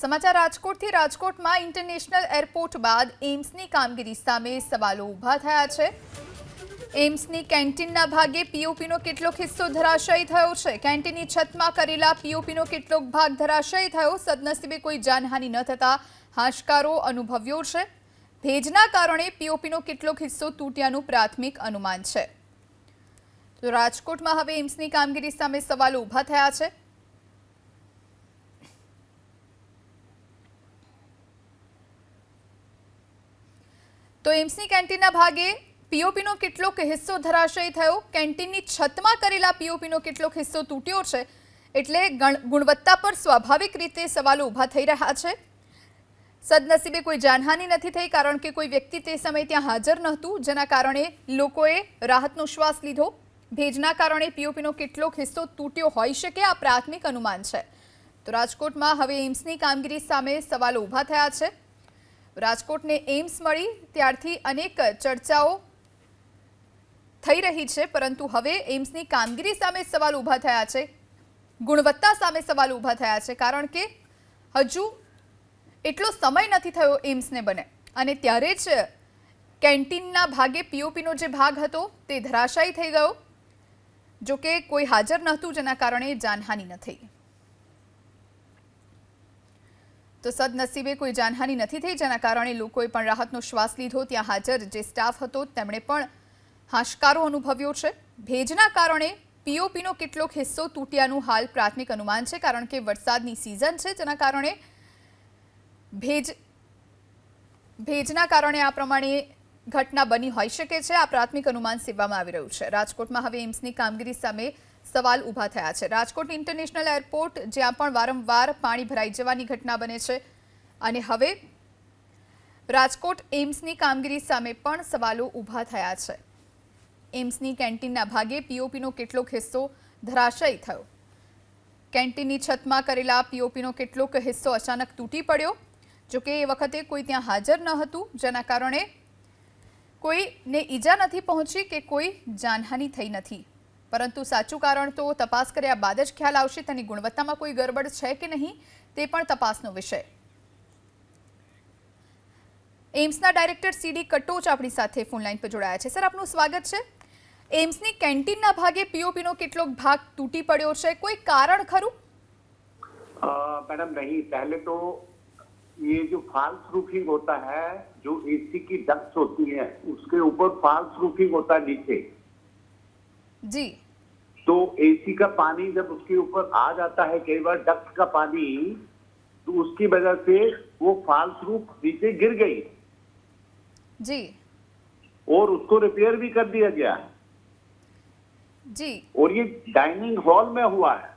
સમાચાર રાજકોટથી રાજકોટમાં ઇન્ટરનેશનલ એરપોર્ટ બાદ એમ્સની કામગીરી સામે સવાલો ઊભા થયા છે. એમ્સની કેન્ટીનના ભાગે પીઓપીનો કેટલોક હિસ્સો ધરાશયી થયો છે. કેન્ટીનની છતમાં કરેલા પીઓપીનો કેટલોક ભાગ ધરાશયી થયો. સદનસીબે કોઈ જાનહાનિ ન થતા હાશકારો અનુભવ્યો છે. ભેજના કારણે પીઓપીનો કેટલોક હિસ્સો તૂટ્યાનું પ્રાથમિક અનુમાન છે. તો રાજકોટમાં હવે એમ્સની કામગીરી સામે સવાલો ઊભા થયા છે. તો એમ્સની કેન્ટીનના ભાગે પીઓપીનો કેટલોક હિસ્સો ધરાશયી થયો. કેન્ટીનની છતમાં કરેલા પીઓપીનો કેટલોક હિસ્સો તૂટ્યો છે. એટલે ગણ- ગુણવત્તા પર સ્વાભાવિક રીતે સવાલો ઊભા થઈ રહ્યા છે. સદનસીબે કોઈ જાનહાનિ નથી થઈ, કારણ કે કોઈ વ્યક્તિ તે સમયે ત્યાં હાજર નહોતું, જેના કારણે લોકોએ રાહતનો શ્વાસ લીધો. ભેજના કારણે પીઓપીનો કેટલોક હિસ્સો તૂટ્યો હોઈ શકે, આ પ્રાથમિક અનુમાન છે. તો રાજકોટમાં હવે એમ્સની કામગીરી સામે સવાલો ઊભા થયા છે. રાજકોટને એમ્સ મળી, ત્યારથી અનેક ચર્ચાઓ થઈ રહી છે, પરંતુ હવે એમ્સની કામગીરી સામે સવાલ ઊભા થયા છે. ગુણવત્તા સામે સવાલ ઊભા થયા છે, કારણ કે હજુ એટલો સમય નથી થયો એમ્સને બને. અને ત્યારે જ કેન્ટીનના ભાગે પીઓપીનો જે ભાગ હતો, તે ધરાશાયી થઈ ગયો. જો કે કોઈ હાજર નહોતું, જેના કારણે જાનહાનિ ન થઈ. તો સદનસીબે કોઈ જાનહાનિ નથી થઈ, જેના કારણે લોકોએ પણ રાહતનો શ્વાસ લીધો. ત્યાં હાજર જે સ્ટાફ હતો, તેમણે પણ હાશકારો અનુભવ્યો છે. ભેજના કારણે પીઓપીનો કેટલોક હિસ્સો તૂટ્યાનું હાલ પ્રાથમિક અનુમાન છે, કારણ કે વરસાદની સિઝન છે, જેના કારણે ભેજ, ભેજના કારણે આ પ્રમાણે ઘટના બની હોઈ શકે છે. આ પ્રાથમિક અનુમાન સેવવામાં આવી રહ્યું છે. રાજકોટમાં હવે એમ્સની કામગીરી સામે સવાલ ઊભા થયા છે. રાજકોટ ઇન્ટરનેશનલ એરપોર્ટ, જ્યાં પણ વારંવાર પાણી ભરાઈ જવાની ઘટના બને છે. અને હવે રાજકોટ એમ્સની કામગીરી સામે પણ સવાલો ઊભા થયા છે. એમ્સની કેન્ટીનના ભાગે પીઓપીનો કેટલોક હિસ્સો ધરાશયી થયો. કેન્ટીનની છતમાં કરેલા પીઓપીનો કેટલોક હિસ્સો અચાનક તૂટી પડ્યો. જોકે એ વખતે કોઈ ત્યાં હાજર ન હતું, જેના કારણે કોઈને ઈજા નથી પહોંચી કે કોઈ જાનહાનિ થઈ નથી. પરંતુ સાચું કારણ તો તપાસ કર્યા બાદ જ ખ્યાલ આવશે તેની ગુણવત્તામાં કોઈ ગરબડ છે કે નહીં તે પણ તપાસનો વિષય એમ્સના ડાયરેક્ટર સીડી કટોચ આપણી સાથે ફોનલાઈન પર જોડાયા છે સર આપનું સ્વાગત છે એમ્સની કેન્ટીનના ભાગે પીઓપીનો કેટલોક ભાગ તૂટી પડ્યો છે કોઈ કારણ ખરું अ, मैडम नहीं पहले तो ये जो फॉल्स रूफिंग होता है जो एसी की डक्ट होती है उसके ऊपर फॉल्स रूफिंग होता है नीचे जी। तो एसी का पानी जब उसके ऊपर आ जाता है कई बार डक्ट का पानी तो उसकी वजह से वो फाल्स रूप नीचे गिर गई। जी। और उसको रिपेयर भी कर दिया गया है। जी। और ये डाइनिंग हॉल में हुआ है।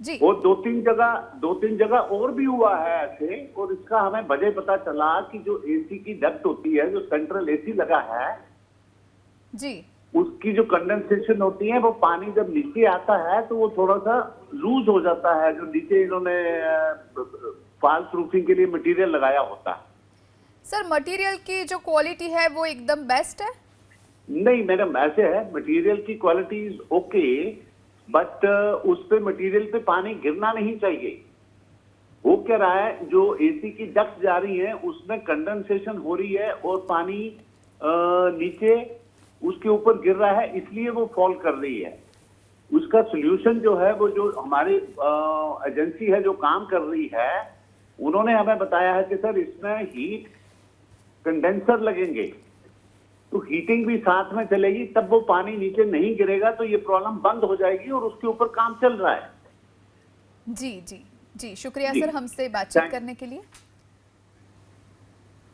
जी। और दो तीन जगह दो तीन जगह और भी हुआ है ऐसे और इसका हमें बजे पता चला कि जो एसी की डक्ट होती है जो सेंट्रल एसी लगा है जी। उसकी जो कंडेंसेशन होती है वो पानी जब नीचे आता है तो वो थोड़ा सा लूज हो जाता है जो नीचे इन्होंने फॉल्स रूफिंग के लिए मटेरियल लगाया होता है। सर मटेरियल की जो क्वालिटी है वो एकदम बेस्ट है? नहीं मैडम ऐसे है मटेरियल की क्वालिटी इज़ ओके बट उस पे मटेरियल पे पानी गिरना नहीं चाहिए। वो क्या रहा है जो एसी की डक्ट जा रही है उसमें कंडेंसेशन हो रही है और पानी अ, नीचे उसके ऊपर गिर रहा है इसलिए वो फॉल कर रही है। उसका सोल्यूशन जो है वो जो हमारी एजेंसी है जो काम कर रही है उन्होंने हमें बताया है कि सर इसमें हीट कंडेंसर लगेंगे। तो हीटिंग भी साथ में चलेगी तब वो पानी नीचे नहीं गिरेगा तो ये प्रॉब्लम बंद हो जाएगी और उसके ऊपर काम चल रहा है। जी जी जी। शुक्रिया जी। सर हमसे बातचीत करने के लिए।